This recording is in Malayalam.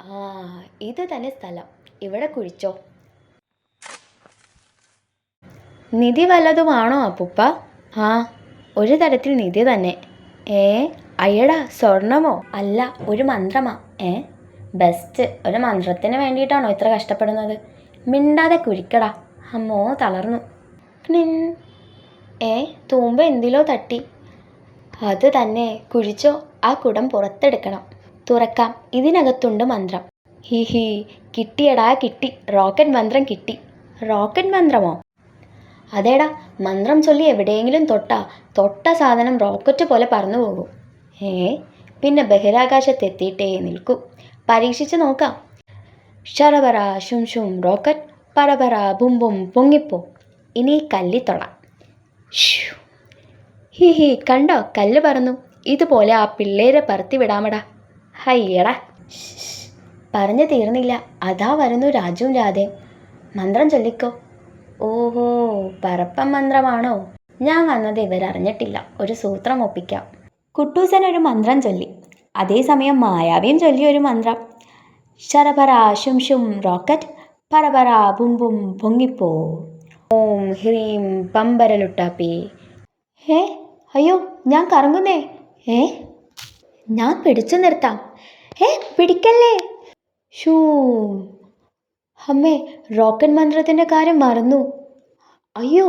ആ ഇത് തന്നെ സ്ഥലം. ഇവിടെ കുഴിച്ചോ? നിധി വല്ലതുമാണോ അപ്പുപ്പ? ആ ഒരു തരത്തിൽ നിധി തന്നെ. ഏ അയ്യടാ സ്വർണമോ? അല്ല ഒരു മന്ത്രമാ. ഏ ബെസ്റ്റ് ഒരു മന്ത്രത്തിന് വേണ്ടിയിട്ടാണോ ഇത്ര കഷ്ടപ്പെടുന്നത്? മിണ്ടാതെ കുഴിക്കടാ. അമ്മോ തളർന്നു. നിൻ ഏ തൂമ്പ എന്തിലോ തട്ടി. അത് തന്നെ. കുഴിച്ചോ? ആ കുടം പുറത്തെടുക്കണം. തുറക്കാം. ഇതിനകത്തുണ്ട് മന്ത്രം. ഹി ഹി കിട്ടിയടാ കിട്ടി. റോക്കറ്റ് മന്ത്രം കിട്ടി. റോക്കറ്റ് മന്ത്രമോ? അതേടാ മന്ത്രം ചൊല്ലി എവിടെയെങ്കിലും തൊട്ടാ തൊട്ട സാധനം റോക്കറ്റ് പോലെ പറന്നു പോകും. ഏ പിന്നെ ബഹിരാകാശത്തെത്തിയിട്ടേ നിൽക്കൂ. പരീക്ഷിച്ച് നോക്കാം. ഷറബറ ശും ശും റോക്കറ്റ്. പരപര ബും ബും പൊങ്ങിപ്പോ. ഇനി കല്ലിത്തൊള. ഹി ഹി കണ്ടോ? കല്ല് പറന്നു. ഇതുപോലെ ആ പിള്ളേരെ പറത്തി വിടാമടാ. ഹയ്യടാ. പറഞ്ഞു തീർന്നില്ല. അതാ വരുന്നു രാജുവും രാധയും. മന്ത്രം ചൊല്ലിക്കോ. ഓഹോ പറപ്പൻ മന്ത്രമാണോ? ഞാൻ വന്നത് ഇവരറിഞ്ഞിട്ടില്ല. ഒരു സൂത്രം ഒപ്പിക്കാം. കുട്ടൂസൻ ഒരു മന്ത്രം ചൊല്ലി. അതേസമയം മായാവിയും ചൊല്ലി ഒരു മന്ത്രം. ശരപര ശും ശും റോക്കറ്റ് പരപര ബും ബും പൊങ്ങിപ്പോ. ഓം ഹ്രീം പമ്പരലുട്ടാപ്പി. ഏ അയ്യോ ഞാൻ കറങ്ങുന്നേ. ഏ ഞാൻ പിടിച്ചു നിർത്താം. ഏ പിടിക്കല്ലേ? ഷൂ അമ്മേ റോക്കറ്റ് മന്ത്രത്തിന്റെ കാര്യം മറന്നു. അയ്യോ.